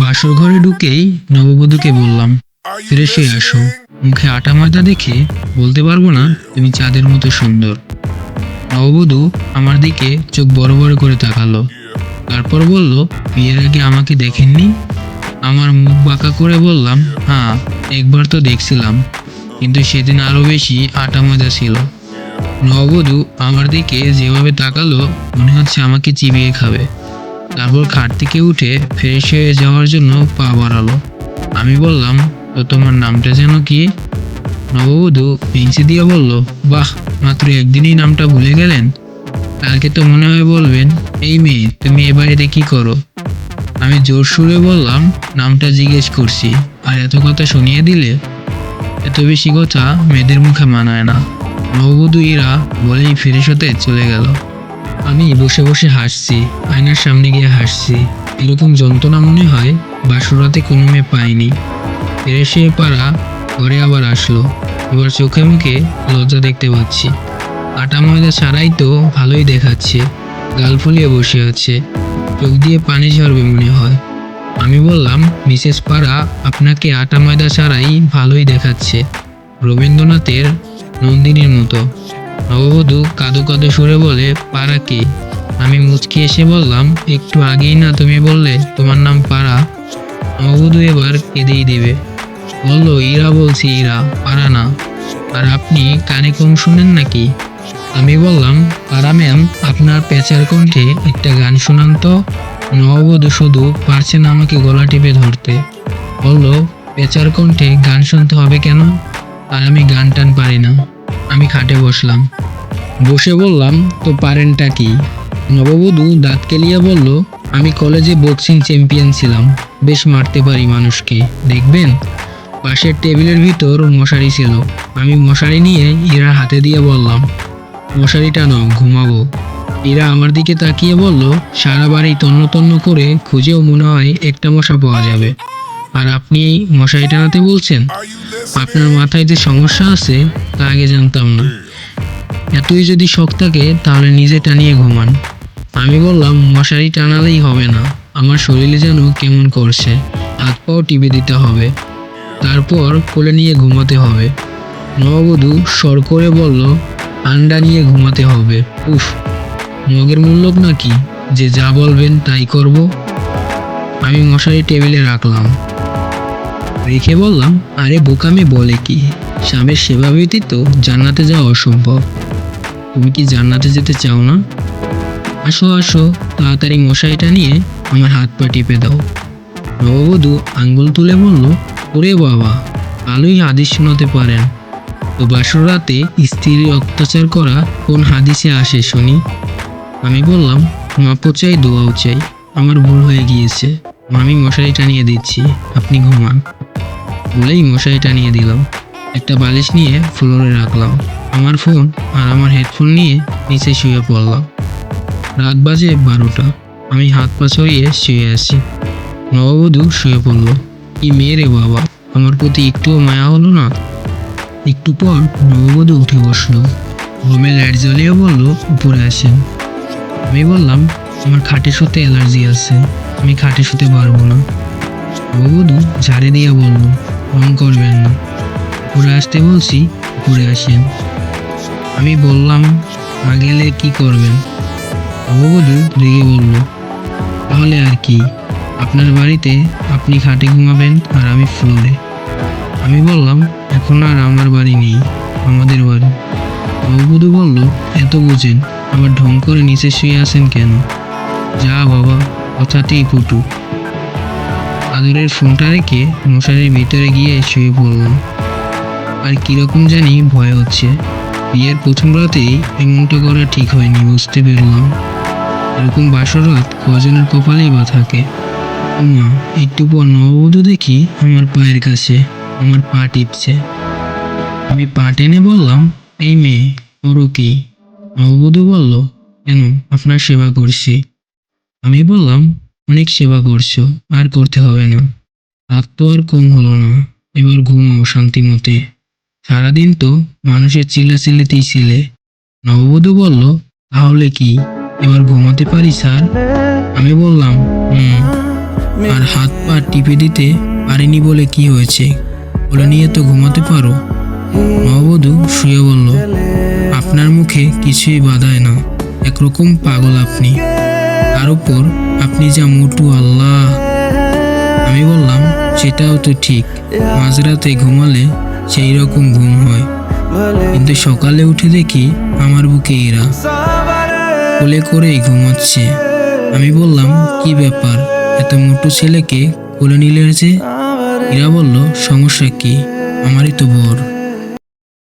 বাসর ঘরে ঢুকেই নববধূকে বললাম ফ্রেশ হয়ে আসো। মুখে আটা ময়দা দেখে বলতে পারব না তুমি চাঁদের মতো সুন্দর। নববধূ আমার দিকে চোখ বড় বড় করে তাকালো। তারপর বলল, বিয়ের আগে আমাকে দেখেননি? আমার মুখ বাঁকা করে বললাম হ্যাঁ একবার তো দেখছিলাম, কিন্তু সেদিন আরও বেশি আটা ময়দা ছিল। নববধূ আমার দিকে যেভাবে তাকালো, মনে হচ্ছে আমাকে চিবিয়ে খাবে। তারপর খাট থেকে উঠে ফ্রেশ হয়ে যাওয়ার জন্য পা বাড়ালো। আমি বললাম, তো তোমার নামটা যেন কি? নববধূ পেন্সি দিয়ে বলল, বাহ, মাত্র একদিনই নামটা ভুলে গেলেন। কালকে তো মনে হয় বলবেন, এই মেয়ে, তুমি এ বাড়িতে কি করো? আমি জোর সুরে বললাম, নামটা জিজ্ঞেস করছি, আর এত কথা শুনিয়ে দিলে? এত বেশি কথা মেয়েদের মুখে মানায় না। নববধূ ইরা বলেই ফিরে হতে চলে গেল। আমি বসে বসে হাসছি, আয়নার সামনে গিয়ে হাসছি। এরকম যন্ত্রণা মনে হয় বাসরাতে কোনো মেয়ে পাইনি ফিরে সে পাড়া ঘরে আবার আসলো। এবার চোখে মুখে লজ্জা দেখতে পাচ্ছি। আটা ময়দা ছাড়াই তো ভালোই দেখাচ্ছে। গাল ফুলিয়ে বসে আছে। চোখ দিয়ে পানি ঝরবে মনে হয়। আমি বললাম, মিসেস পাড়া, আপনাকে আটা ময়দা ছাড়াই ভালোই দেখাচ্ছে। রবীন্দ্রনাথের নন্দিনীর মতো। নববধূ কাদো কাদো সুরে বলে পাড়া কে? আমি মুচকি এসে বললাম, একটু আগেই না তুমি বললে তোমার নাম পাড়া নববধূ এবার কেঁদেই দেবে। বলল, ইরা বলছি ইরা পাড়া না। আর আপনি কানে কম শুনেন নাকি? আমি বললাম পাড়া ম্যাম, আপনার পেঁচার কণ্ঠে একটা গান শোনান তো। নববধূ শুধু পারছেন আমাকে গলা টিপে ধরতে। বলল, পেঁচার কণ্ঠে গান শুনতে হবে কেন? আর আমি গান টান পারি না। আমি খাটে বসলাম। বসে বললাম, তো পারেনটা কি? নববধূ দাঁত কেলিয়ে বলল, আমি কলেজে বক্সিং চ্যাম্পিয়ন ছিলাম। বেশ মারতে পারি মানুষকে। দেখবেন? পাশের টেবিলের ভিতর মশারি ছিল। আমি মশারি নিয়ে ইরা হাতে দিয়ে বললাম, মশারিটা নাও, ঘুমাবো। ইরা আমার দিকে তাকিয়ে বলল, সারা বাড়ি তন্ন তন্ন করে খুঁজেও মনে হয় একটা মশা পাওয়া যাবে। আর আপনি মশারি টানাতে বলছেন, আপনার মাথায় যে সমস্যা আছে, তা আগে জানতাম না। এতই যদি শখ থাকে, তাহলে নিজে টানিয়ে ঘুমান। আমি বললাম, মশারি টানালেই হবে না। আমার শরীরে যেন কেমন করছে, হাত পাও টিপে দিতে হবে। তারপর কোলে নিয়ে ঘুমাতে হবে। নববধূ সর করে বলল, আন্ডা নিয়ে ঘুমাতে হবে। উফ, মগের মূল্যক নাকি? যে যা বলবেন তাই করব। আমি মশারি টেবিলে রাখলাম। রেখে বললাম, আরে বোকামে বলে কি? স্বামীর সেবা ব্যতীত জান্নাতে যাওয়া অসম্ভব। তুমি কি জান্নাতে যেতে চাও না? আসো আসো, তাড়াতাড়ি মশারিটা নিয়ে আমার হাত পা টিপে দাও। নববধূ আঙ্গুল তুলে বলল, ওরে বাবা, ভালোই হাদিস শোনাতে পারেন। তো বাসর রাতে স্ত্রীর অত্যাচার করা কোন হাদিসে আসে শুনি? আমি বললাম মাপও চাই, দোয়াও চাই। আমার ভুল হয়ে গিয়েছে। আমি মশারি টানিয়ে দিচ্ছি। আপনি ঘুমান। বলেই মশারি টানিয়ে দিলাম। একটা বালিশ নিয়ে ফ্লোরে রাখলাম। আমার ফোন আর আমার হেডফোন নিয়ে নিচে শুয়ে পড়লাম। রাত বাজে বারোটা। আমি হাত পা ছড়িয়ে শুয়ে আছি। নববধূ শুয়ে পড়ল। কি মেয়ে বাবা, আমার প্রতি একটুও মায়া হলো না? একটু পর নববধূ উঠে বসল। রুমে লাইট জ্বলিয়ে বলল, উপরে আসেন। আমি বললাম, আমার খাটে শুতে অ্যালার্জি আছে। আমি খাটে শুতে পারব না। নববধূ ঝাড়ে দিয়ে বলল ফোন করবেন না। উপরে আসতে বলছি উপরে আসেন। আমি বললাম, না গেলে কী করবেন? নববধূ রেগে বলল, তাহলে আর কি? আপনার বাড়িতে আপনি খাটে ঘুমাবেন আর আমি ফ্লোরে আমি বললাম, এখন আর আমার বাড়ি নেই, আমাদের বাড়ি। নববধূ বলল, এত বুঝেন, আবার ঢং করে নিচে শুয়ে আছেন কেন? যা বাবা, কথাতেই পটু আদরের ফোনটা রেখে মশারির ভিতরে গিয়ে শুয়ে পড়লাম। আর কীরকম জানি ভয় হচ্ছে। বিয়ের প্রথম রাতেই এমনটা করা ঠিক হয়নি, বুঝতে পারলাম। এরকম বাসরাত কজনের কপালেই বা থাকে? মা একটু পর নববধূ দেখি আমার পায়ের কাছে, আমার পা টিপছে। আমি পা টেনে বললাম, এই মেয়ে ওরও কি? নববধূ বলল, কেন? আপনার সেবা করছি। আমি বললাম অনেক সেবা করছ, আর করতে হবে না। রাত তো আর কম হলো না, এবার ঘুমাও শান্তি মতে। সারাদিন তো মানুষের চিল্লাচিল্লিতেই ছিলে। নববধূ বলল, তাহলে কি? এবার ঘুমাতে পারি, স্যার? আমি বললাম, হুম। আর হাত পা টিপে দিতে পারিনি বলে কি হয়েছে? বলে, নিয়ে তো ঘুমাতে পারো। নববধূ শুয়ে বলল, আপনার মুখে কিছুই বাধায় না, একরকম পাগল আপনি। তার উপর আপনি যা মোটু আল্লাহ। আমি বললাম, সেটাও তো ঠিক। মাঝরাতে ঘুমালে সেই রকম ঘুম হয়। কিন্তু সকালে উঠে দেখি আমার বুকে এরা কোলে করেই ঘুমাচ্ছে। আমি বললাম, কি ব্যাপার? এত মোটু ছেলেকে কোলে নিলে যে? এরা বলল, সমস্যা কি? আমারই তো বর।